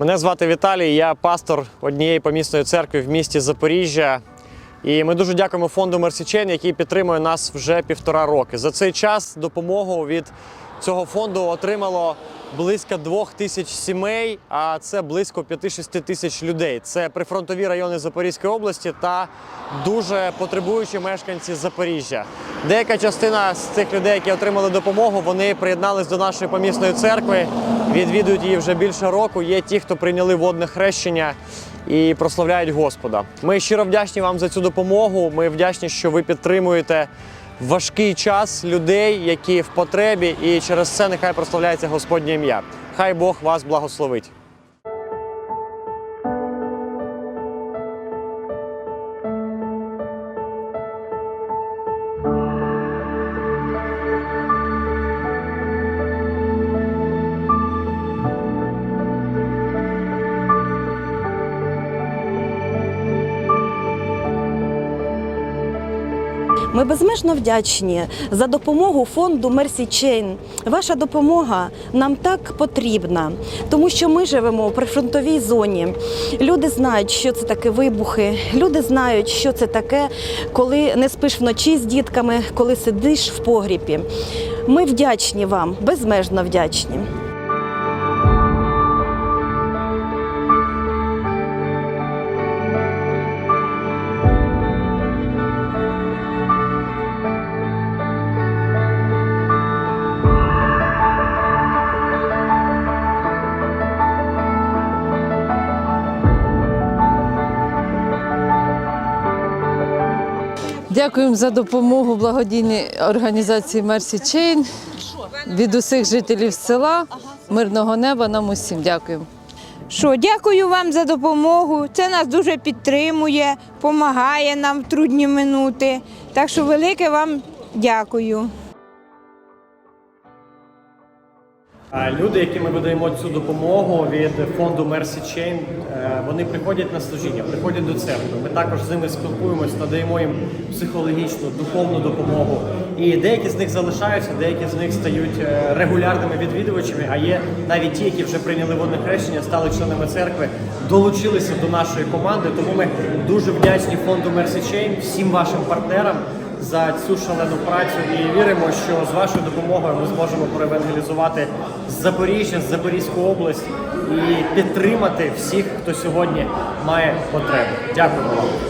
Мене звати Віталій, я пастор однієї помісної церкви в місті Запоріжжя. І ми дуже дякуємо фонду Мерсічен, який підтримує нас вже півтора роки. За цей час допомогу від цього фонду отримало близько двох тисяч сімей, а це близько 5-6 тисяч людей. Це прифронтові райони Запорізької області та дуже потребуючі мешканці Запоріжжя. Деяка частина з цих людей, які отримали допомогу, вони приєднались до нашої помісної церкви, відвідують її вже більше року. Є ті, хто прийняли водне хрещення і прославляють Господа. Ми щиро вдячні вам за цю допомогу. Ми вдячні, що ви підтримуєте важкий час людей, які в потребі, і через це нехай прославляється Господнє ім'я. Хай Бог вас благословить. Ми безмежно вдячні за допомогу фонду Mercy Chain. Ваша допомога нам так потрібна, тому що ми живемо у прифронтовій зоні. Люди знають, що це таке вибухи. Люди знають, що це таке, коли не спиш вночі з дітками, коли сидиш в погрібі. Ми вдячні вам, безмежно вдячні. Дякуємо за допомогу благодійній організації Mercy Chain від усіх жителів села. Мирного неба нам усім дякуємо. Що, дякую вам за допомогу. Це нас дуже підтримує, допомагає нам в трудні минути. Так що велике вам дякую. Люди, яким ми видаємо цю допомогу від фонду Mercy Chain, е, вони приходять на служіння, приходять до церкви. Ми також з ними спілкуємось, надаємо їм психологічну, духовну допомогу. І деякі з них залишаються, деякі з них стають е, регулярними відвідувачами. А є навіть ті, які вже прийняли водне хрещення, стали членами церкви, долучилися до нашої команди. Тому ми дуже вдячні фонду Mercy Chain, всім вашим партнерам за цю шалену працю і віримо, що з вашою допомогою ми зможемо проевангелізувати Запоріжжя, Запорізьку область і підтримати всіх, хто сьогодні має потребу. Дякуємо вам.